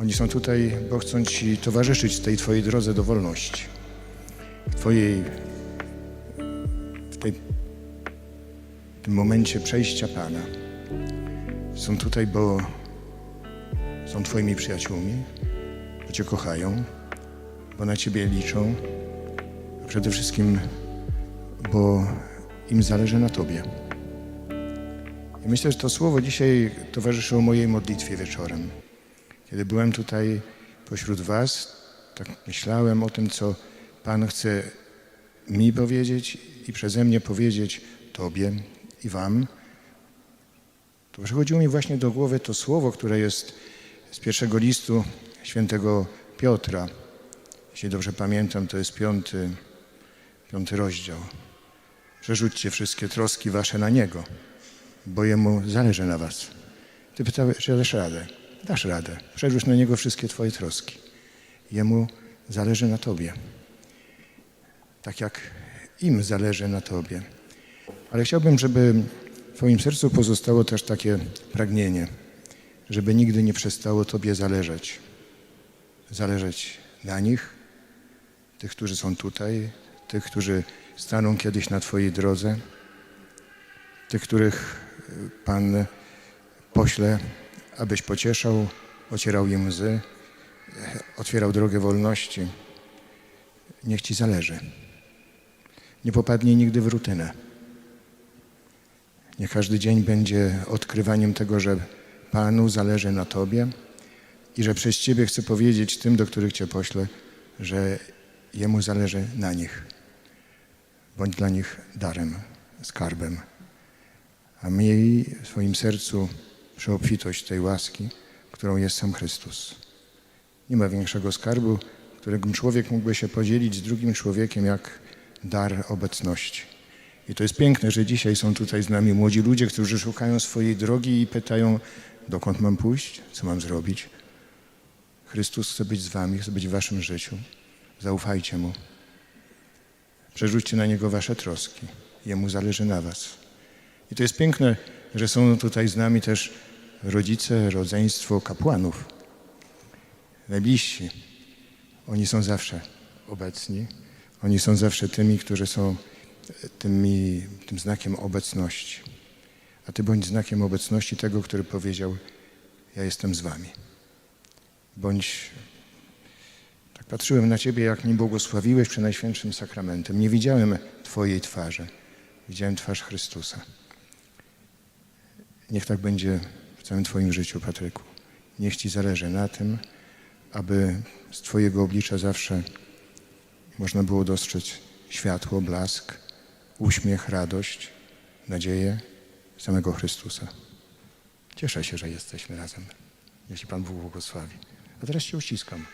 Oni są tutaj, bo chcą Ci towarzyszyć w tej Twojej drodze do wolności. W Twojej, w tej, w tym momencie przejścia Pana. Są tutaj, bo są Twoimi przyjaciółmi, bo Cię kochają, bo na Ciebie liczą, a przede wszystkim, bo im zależy na Tobie. I myślę, że to słowo dzisiaj towarzyszyło mojej modlitwie wieczorem. Kiedy byłem tutaj pośród Was, tak myślałem o tym, co Pan chce mi powiedzieć i przeze mnie powiedzieć Tobie i Wam, to przychodziło mi właśnie do głowy to słowo, które jest z pierwszego listu świętego Piotra. Jeśli dobrze pamiętam, to jest piąty, piąty rozdział. Przerzućcie wszystkie troski wasze na Niego, bo Jemu zależy na was. Ty pytałeś, czy dasz radę. Dasz radę. Przerzuć na Niego wszystkie twoje troski. Jemu zależy na tobie. Tak jak im zależy na tobie. Ale chciałbym, żeby w twoim sercu pozostało też takie pragnienie, żeby nigdy nie przestało tobie zależeć. Zależeć na nich, tych, którzy są tutaj, tych, którzy staną kiedyś na Twojej drodze, tych, których Pan pośle, abyś pocieszał, ocierał im łzy, otwierał drogę wolności. Niech Ci zależy. Nie popadnij nigdy w rutynę. Niech każdy dzień będzie odkrywaniem tego, że Panu zależy na Tobie i że przez Ciebie chcę powiedzieć tym, do których Cię poślę, że Jemu zależy na nich. Bądź dla nich darem, skarbem. A miej w swoim sercu przeobfitość tej łaski, którą jest sam Chrystus. Nie ma większego skarbu, którym człowiek mógłby się podzielić z drugim człowiekiem, jak dar obecności. I to jest piękne, że dzisiaj są tutaj z nami młodzi ludzie, którzy szukają swojej drogi i pytają, dokąd mam pójść, co mam zrobić. Chrystus chce być z wami, chce być w waszym życiu. Zaufajcie Mu. Przerzućcie na Niego wasze troski. Jemu zależy na was. I to jest piękne, że są tutaj z nami też rodzice, rodzeństwo kapłanów. Najbliżsi. Oni są zawsze obecni. Oni są zawsze tymi, którzy są tymi, tym znakiem obecności. A Ty bądź znakiem obecności tego, który powiedział, ja jestem z wami. Bądź tak patrzyłem na Ciebie, jak mnie błogosławiłeś przy Najświętszym Sakramentem. Nie widziałem Twojej twarzy. Widziałem twarz Chrystusa. Niech tak będzie w całym Twoim życiu, Patryku. Niech Ci zależy na tym, aby z Twojego oblicza zawsze można było dostrzec światło, blask, uśmiech, radość, nadzieję samego Chrystusa. Cieszę się, że jesteśmy razem. Jeśli Pan Bóg błogosławi. A teraz Cię uściskam.